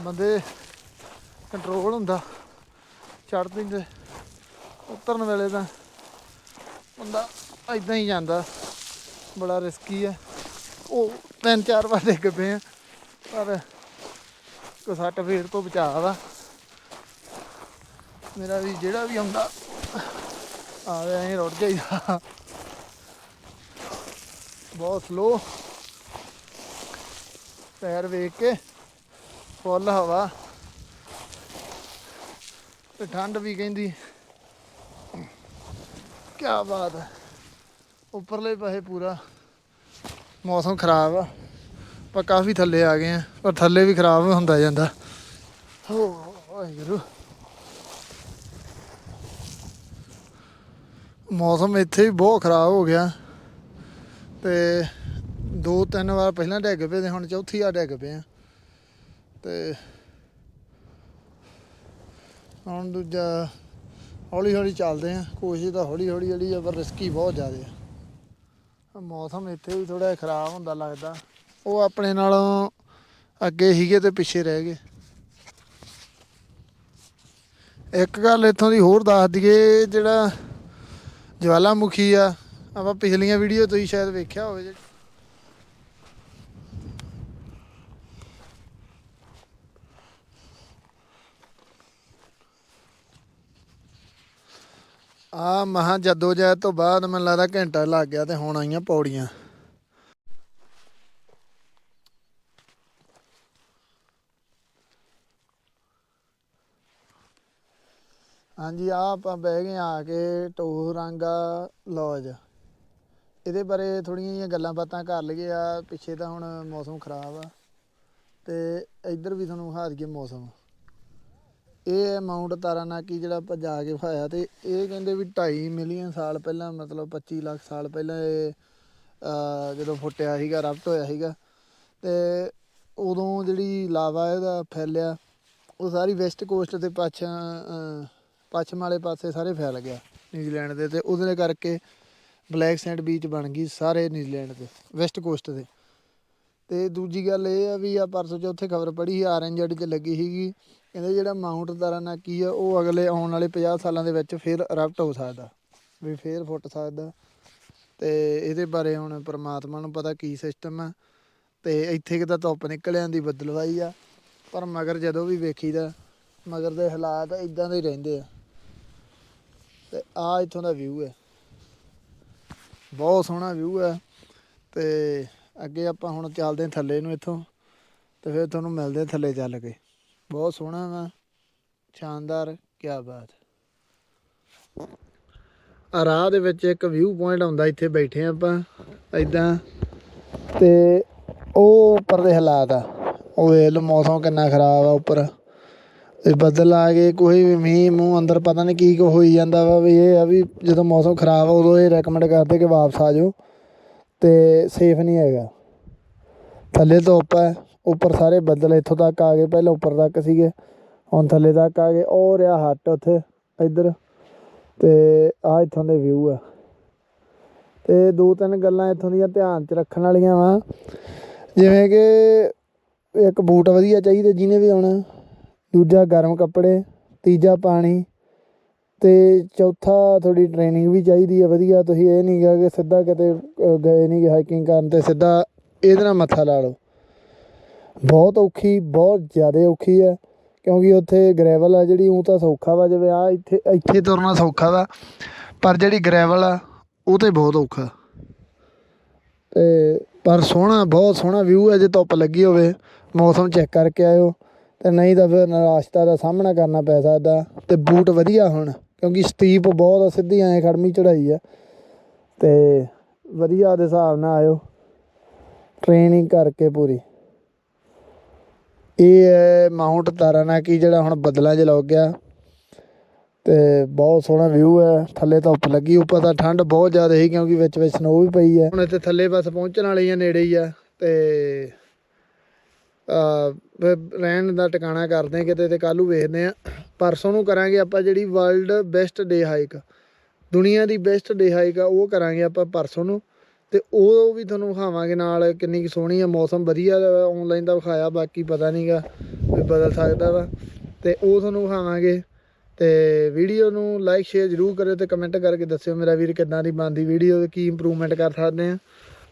ਬੰਦੇ ਕੰਟਰੋਲ ਹੁੰਦਾ ਚੜ੍ਹਦੇ ਤੇ ਉਤਰਨ ਵੇਲੇ ਤਾਂ ਬੰਦਾ ਐਦਾਂ ਹੀ ਜਾਂਦਾ, ਬੜਾ ਰਿਸਕੀ ਆ। ਉਹ ਤਿੰਨ ਚਾਰ ਵਾਰ ਡਿੱਗ ਪਏ ਆ, ਪਰ ਕੋ ਸੱਟ ਫੇਰ ਤੋਂ ਬਚਾਅ ਵਾ। ਮੇਰਾ ਵੀ ਜਿਹੜਾ ਵੀ ਆਉਂਦਾ ਆਵੇ ਐਂ ਰੁੜ ਜਾਈਦਾ ਬਹੁਤ ਸਲੋ ਪੈਰ ਵੇਖ ਕੇ ਫੁੱਲ ਹਵਾ ਤੇ ਠੰਡ ਵੀ ਕਹਿੰਦੀ ਕੀ ਬਾਤ ਹੈ ਉੱਪਰਲੇ ਪਾਸੇ ਪੂਰਾ ਮੌਸਮ ਖਰਾਬ ਆ ਪਰ ਕਾਫੀ ਥੱਲੇ ਆ ਗਏ ਆ ਪਰ ਥੱਲੇ ਵੀ ਖਰਾਬ ਹੁੰਦਾ ਜਾਂਦਾ ਹੋ ਵਾਹਿਗੁਰੂ ਮੌਸਮ ਇੱਥੇ ਵੀ ਬਹੁਤ ਖਰਾਬ ਹੋ ਗਿਆ। ਤੇ ਦੋ ਤਿੰਨ ਵਾਰ ਪਹਿਲਾਂ ਡਿੱਗ ਪਏ ਤੇ ਹੁਣ ਚੌਥੀ ਵਾਰ ਡਿੱਗ ਪਏ ਆ। ਤੇ ਹੁਣ ਦੂਜਾ ਹੌਲੀ ਹੌਲੀ ਚੱਲਦੇ ਆ। ਕੋਸ਼ਿਸ਼ ਤਾਂ ਹੌਲੀ ਹੌਲੀ ਜਿਹੜੀ ਆ, ਪਰ ਰਿਸਕੀ ਬਹੁਤ ਜ਼ਿਆਦਾ ਆ। ਮੌਸਮ ਇੱਥੇ ਵੀ ਥੋੜਾ ਖਰਾਬ ਹੁੰਦਾ ਲੱਗਦਾ। ਉਹ ਆਪਣੇ ਨਾਲੋਂ ਅੱਗੇ ਹੀਗੇ ਤੇ ਪਿੱਛੇ ਰਹਿ ਗਏ। ਇੱਕ ਗੱਲ ਇੱਥੋਂ ਦੀ ਹੋਰ ਦੱਸ ਦਈਏ, ਜਿਹੜਾ ਜਵਾਲਾਮੁਖੀ ਆ। ਆਪਾਂ ਪਿਛਲੀਆਂ ਵੀਡੀਓ ਤੁਸੀਂ ਸ਼ਾਇਦ ਵੇਖਿਆ ਹੋਵੇ ਆ ਮਹਾ ਜੱਦੋ ਤੋਂ ਬਾਅਦ ਮੈਨੂੰ ਲੱਗਦਾ ਘੰਟਾ ਲੱਗ ਗਿਆ ਤੇ ਹੁਣ ਆਈਆਂ ਪੌੜੀਆਂ। ਹਾਂਜੀ ਆ ਆਪਾਂ ਬਹਿ ਗਏ ਆ ਕੇ ਟੋਰਾਂਗਾ ਲੌਜ ਇਹਦੇ ਬਾਰੇ ਥੋੜੀਆਂ ਜਿਹੀਆਂ ਗੱਲਾਂ ਬਾਤਾਂ ਕਰ ਲਈਏ। ਆ ਪਿੱਛੇ ਤਾਂ ਹੁਣ ਮੌਸਮ ਖਰਾਬ ਆ। ਤੇ ਇੱਧਰ ਵੀ ਤੁਹਾਨੂੰ ਹਾਰ ਕੇ ਮੌਸਮ। ਇਹ ਹੈ ਮਾਊਂਟ ਤਾਰਾਨਾਕੀ ਜਿਹੜਾ ਆਪਾਂ ਜਾ ਕੇ ਫਾਇਆ ਤੇ ਇਹ ਕਹਿੰਦੇ ਵੀ 2.5 ਮਿਲੀਅਨ ਸਾਲ ਪਹਿਲਾਂ, ਮਤਲਬ 25 ਲੱਖ ਸਾਲ ਪਹਿਲਾਂ ਇਹ ਜਦੋਂ ਫੁੱਟਿਆ ਸੀਗਾ ਰਪਟ ਹੋਇਆ ਸੀਗਾ। ਤੇ ਉਦੋਂ ਜਿਹੜੀ ਲਾਵਾ ਇਹਦਾ ਫੈਲਿਆ, ਉਹ ਸਾਰੀ ਵੈਸਟ ਕੋਸਟ ਤੇ ਪੱਛਮ ਪੱਛਮ ਵਾਲੇ ਪਾਸੇ ਸਾਰੇ ਫੈਲ ਗਿਆ ਨਿਊਜ਼ੀਲੈਂਡ ਦੇ ਤੇ ਉਹਦੇ ਕਰਕੇ ਬਲੈਕ ਸੈਂਡ ਬੀਚ ਬਣ ਗਈ ਸਾਰੇ ਨਿਊਜ਼ੀਲੈਂਡ ਦੇ, ਵੈਸਟ ਕੋਸਟ ਦੇ। ਤੇ ਦੂਜੀ ਗੱਲ ਇਹ ਆ ਵੀ ਆ ਪਰਸੋਂ ਚੌਥੇ ਖਬਰ ਪੜ੍ਹੀ ਆਰਐਨਜੈਡ 'ਚ ਲੱਗੀ ਸੀਗੀ ਕਹਿੰਦੇ ਜਿਹੜਾ ਮਾਊਂਟ ਤਾਰਾਨਾਕੀ ਆ, ਉਹ ਅਗਲੇ ਆਉਣ ਵਾਲੇ 50 ਸਾਲਾਂ ਦੇ ਵਿੱਚ ਫਿਰ ਰਪਟ ਹੋ ਸਕਦਾ, ਵੀ ਫੇਰ ਫੁੱਟ ਸਕਦਾ। ਤੇ ਇਹਦੇ ਬਾਰੇ ਹੁਣ ਪ੍ਰਮਾਤਮਾ ਨੂੰ ਪਤਾ ਕੀ ਸਿਸਟਮ ਆ, ਤੇ ਇੱਥੇ ਕਿਤਾ ਧੁੱਪ ਨਿਕਲਿਆਂ ਦੀ ਬੱਦਲਵਾਈ ਆ, ਪਰ ਮਗਰ ਜਦੋਂ ਵੀ ਵੇਖੀਦਾ, ਮਗਰ ਦੇ ਹਾਲਾਤ ਇਦਾਂ ਦੇ ਰਹਿੰਦੇ ਆ। ਤੇ ਆ ਇੱਥੋਂ ਦਾ ਵਿਊ ਹੈ। ਬਹੁਤ ਸੋਹਣਾ ਵਿਊ ਹੈ ਤੇ ਅੱਗੇ ਆਪਾਂ ਹੁਣ ਚੱਲਦੇ ਹਾਂ ਥੱਲੇ ਨੂੰ ਇੱਥੋਂ ਤੇ ਫਿਰ ਤੁਹਾਨੂੰ ਮਿਲਦੇ ਹਾਂ ਥੱਲੇ ਚੱਲ ਕੇ। ਬਹੁਤ ਸੋਹਣਾ ਵਾ, ਸ਼ਾਨਦਾਰ ਕੀ ਬਾਤ। ਆ ਰਾਹ ਦੇ ਵਿੱਚ ਇੱਕ ਵਿਊ ਪੁਆਇੰਟ ਆਉਂਦਾ, ਇੱਥੇ ਬੈਠੇ ਹਾਂ ਆਪਾਂ ਐਦਾਂ ਤੇ ਉਹ ਉੱਪਰ ਦੇ ਹਾਲਾਤ ਆ, ਉਹ ਵੇਖ ਲਓ ਮੌਸਮ ਕਿੰਨਾ ਖਰਾਬ ਆ ਉੱਪਰ। ਤੇ ਬੱਦਲ ਆ ਗਏ, ਕੋਈ ਵੀ ਮੀਂਹ ਮੂੰਹ ਅੰਦਰ ਪਤਾ ਨਹੀਂ ਕੀ ਕੁ ਹੋਈ ਜਾਂਦਾ ਵਾ ਵੀ ਇਹ ਆ ਵੀ ਜਦੋਂ ਮੌਸਮ ਖਰਾਬ ਆ ਉਦੋਂ ਇਹ ਰეკਮੈਂਡ ਕਰਦੇ ਕਿ ਵਾਪਸ ਆ ਜਾਓ ਤੇ ਸੇਫ ਨਹੀਂ ਹੈਗਾ। ਥੱਲੇ ਧੁੱਪ ਹੈ ਉੱਪਰ ਸਾਰੇ ਬੱਦਲ ਇੱਥੋਂ ਤੱਕ ਆ ਗਏ, ਪਹਿਲਾਂ ਉੱਪਰ ਤੱਕ ਸੀਗੇ, ਹੁਣ ਥੱਲੇ ਤੱਕ ਆ ਗਏ, ਉਹ ਰਿਹਾ ਹੱਟ ਉੱਥੇ, ਇੱਧਰ ਤੇ ਆ ਇੱਥੋਂ ਦੇ ਵਿਊ ਆ। ਤੇ ਦੋ ਤਿੰਨ ਗੱਲਾਂ ਇੱਥੋਂ ਦੀਆਂ ਧਿਆਨ 'ਚ ਰੱਖਣ ਵਾਲੀਆਂ ਵਾ, ਜਿਵੇਂ ਕਿ ਇੱਕ ਬੂਟ ਵਧੀਆ ਚਾਹੀਦਾ ਜਿਹਨੇ ਵੀ ਆਉਣਾ। ਦੂਜਾ ਗਰਮ ਕੱਪੜੇ, ਤੀਜਾ ਪਾਣੀ ਅਤੇ ਚੌਥਾ ਤੁਹਾਡੀ ਟ੍ਰੇਨਿੰਗ ਵੀ ਚਾਹੀਦੀ ਹੈ, ਵਧੀਆ। ਤੁਸੀਂ ਇਹ ਨਹੀਂ ਗਾ ਕਿ ਸਿੱਧਾ ਕਿਤੇ ਗਏ ਨਹੀਂ ਹਾਈਕਿੰਗ ਕਰਨ ਤੇ ਸਿੱਧਾ ਇਹਦੇ ਨਾਲ ਮੱਥਾ ਲਾ ਲਓ। ਬਹੁਤ ਔਖੀ, ਬਹੁਤ ਜ਼ਿਆਦਾ ਔਖੀ ਹੈ, ਕਿਉਂਕਿ ਉੱਥੇ ਗ੍ਰੈਵਲ ਆ ਜਿਹੜੀ, ਉਹ ਤਾਂ ਸੌਖਾ ਵਾ, ਜਿਵੇਂ ਆ ਇੱਥੇ ਇੱਥੇ ਤੁਰਨਾ ਸੌਖਾ ਵਾ, ਪਰ ਜਿਹੜੀ ਗ੍ਰੈਵਲ ਆ, ਉਹ ਤੇ ਬਹੁਤ ਔਖਾ। ਤੇ ਪਰ ਸੋਹਣਾ, ਬਹੁਤ ਸੋਹਣਾ ਵਿਊ ਹੈ, ਜੇ ਧੁੱਪ ਲੱਗੀ ਹੋਵੇ, ਮੌਸਮ ਚੈੱਕ ਕਰਕੇ ਆਇਓ। ਤੇ ਨਹੀਂ ਤਾਂ ਫਿਰ ਨਿਰਾਸ਼ਤਾ ਦਾ ਸਾਹਮਣਾ ਕਰਨਾ ਪੈ ਸਕਦਾ ਤੇ ਬੂਟ ਵਧੀਆ ਹੁਣ, ਕਿਉਂਕਿ ਸਟੀਪ ਬਹੁਤ ਸਿੱਧੀ ਐਂ ਖੜਮੀ ਚੜਾਈ ਆ। ਤੇ ਵਧੀਆ ਦੇ ਹਿਸਾਬ ਨਾਲ ਆਇਓ ਟ੍ਰੇਨਿੰਗ ਕਰਕੇ ਪੂਰੀ। ਇਹ ਹੈ ਮਾਊਂਟ ਤਾਰਾਨਾਕੀ ਜਿਹੜਾ ਹੁਣ ਬੱਦਲਾਂ 'ਚ ਲੱਗ ਗਿਆ। ਤੇ ਬਹੁਤ ਸੋਹਣਾ ਵਿਊ ਹੈ, ਥੱਲੇ ਧੁੱਪ ਲੱਗੀ, ਉੱਪਰ ਤਾਂ ਠੰਡ ਬਹੁਤ ਜ਼ਿਆਦਾ ਸੀ ਕਿਉਂਕਿ ਵਿੱਚ ਵਿੱਚ ਸਨੋ ਵੀ ਪਈ ਹੈ। ਹੁਣ ਇੱਥੇ ਥੱਲੇ ਬਸ ਪਹੁੰਚਣ ਵਾਲੇ ਹੀ ਆ, ਨੇੜੇ ਹੀ ਆ, ਤੇ ਰਹਿਣ ਦਾ ਟਿਕਾਣਾ ਕਰਦੇ ਕਿਤੇ ਤੇ ਕੱਲ੍ਹ ਨੂੰ ਵੇਖਦੇ ਆ ਪਰਸੋਂ ਨੂੰ ਕਰਾਂਗੇ ਆਪਾਂ ਜਿਹੜੀ ਵਰਲਡ ਬੈਸਟ ਡੇ ਹਾਈਕ ਦੁਨੀਆ ਦੀ ਬੈਸਟ ਡੇ ਹਾਈਕ ਆ, ਉਹ ਕਰਾਂਗੇ ਆਪਾਂ ਪਰਸੋਂ ਨੂੰ। ਤੇ ਉਹ ਵੀ ਤੁਹਾਨੂੰ ਵਿਖਾਵਾਂਗੇ ਨਾਲ ਕਿੰਨੀ ਕੁ ਸੋਹਣੀ ਆ, ਮੌਸਮ ਵਧੀਆ ਆਨਲਾਈਨ ਦਾ ਵਿਖਾਇਆ, ਬਾਕੀ ਪਤਾ ਨਹੀਂਗਾ ਵੀ ਬਦਲ ਸਕਦਾ ਵਾ। ਤੇ ਉਹ ਤੁਹਾਨੂੰ ਵਿਖਾਵਾਂਗੇ। ਤੇ ਵੀਡੀਓ ਨੂੰ ਲਾਈਕ ਸ਼ੇਅਰ ਜਰੂਰ ਕਰਿਓ ਤੇ ਕਮੈਂਟ ਕਰਕੇ ਦੱਸਿਓ ਮੇਰਾ ਵੀਰ ਕਿੱਦਾਂ ਦੀ ਬਣਦੀ ਵੀਡੀਓ ਕੀ ਇੰਪਰੂਵਮੈਂਟ ਕਰ ਸਕਦੇ ਆ।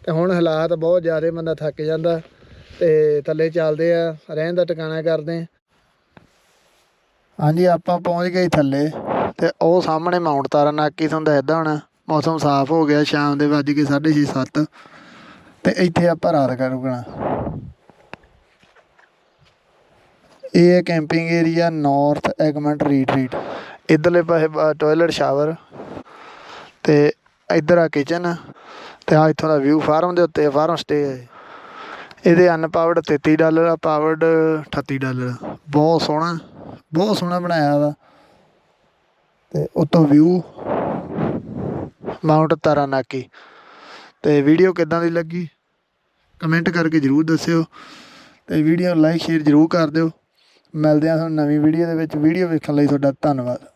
ਤੇ ਹੁਣ ਹਾਲਾਤ ਬਹੁਤ ਜ਼ਿਆਦਾ ਬੰਦਾ ਥੱਕ ਜਾਂਦਾ। ਤੇ ਥੱਲੇ ਚੱਲਦੇ ਆ, ਰਹਿਣ ਦਾ ਟਿਕਾਣਾ ਕਰਦੇ ਆ। ਹਾਂਜੀ, ਆਪਾਂ ਪਹੁੰਚ ਗਏ ਥੱਲੇ ਤੇ ਉਹ ਸਾਹਮਣੇ ਮਾਊਂਟ ਤਾਰਾ ਨਾਕੀ ਤੁਹਾਨੂੰ ਦੱਸਦਾ ਹੁਣ ਮੌਸਮ ਸਾਫ਼ ਹੋ ਗਿਆ, ਸ਼ਾਮ ਦੇ ਵੱਜ ਕੇ 6:30 7 ਤੇ ਇੱਥੇ ਆਪਾਂ ਰਾਤ ਕਰੂਗਣਾ ਇਹ ਹੈ ਕੈਂਪਿੰਗ ਏਰੀਆ ਨਾਰਥ ਐਗਮੈਂਟ ਰੀਟਰੀਟ ਇਧਰਲੇ ਪਾਸੇ ਟਾਇਲਟ ਸ਼ਾਵਰ ਤੇ ਇੱਧਰ ਆ ਕਿਚਨ ਤੇ ਆ ਇੱਥੋਂ ਦਾ ਵਿਊ ਫਾਰਮ ਦੇ ਉੱਤੇ ਫਾਰਮ ਸਟੇ ਹੈ ਇਹਦੇ ਅਨਪਾਵਰਡ 33 ਡਾਲਰ ਆ ਪਾਵਰਡ 38 ਡਾਲਰ ਬਹੁਤ ਸੋਹਣਾ ਬਹੁਤ ਸੋਹਣਾ ਬਣਾਇਆ ਵਾ। ਤੇ ਉਤੋਂ ਵਿਊ ਮਾਊਂਟ ਤਾਰਾਨਾਕੀ। ਤੇ ਵੀਡੀਓ ਕਿੱਦਾਂ ਦੀ ਲੱਗੀ? ਕਮੈਂਟ ਕਰਕੇ ਜਰੂਰ ਦੱਸਿਓ। ਤੇ ਵੀਡੀਓ ਲਾਈਕ ਸ਼ੇਅਰ ਜਰੂਰ ਕਰ ਦਿਓ। ਮਿਲਦੇ ਹਾਂ ਤੁਹਾਨੂੰ ਨਵੀਂ ਵੀਡੀਓ ਦੇ ਵਿੱਚ। ਵੀਡੀਓ ਵੇਖਣ ਲਈ ਤੁਹਾਡਾ ਧੰਨਵਾਦ।